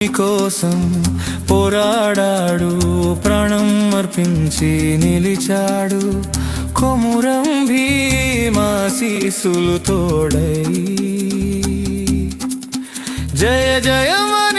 కోసం పోరాడాడు ప్రాణం అర్పించి నిలిచాడు. కొమురం భీమాశీసులు తోడై జయ జయమని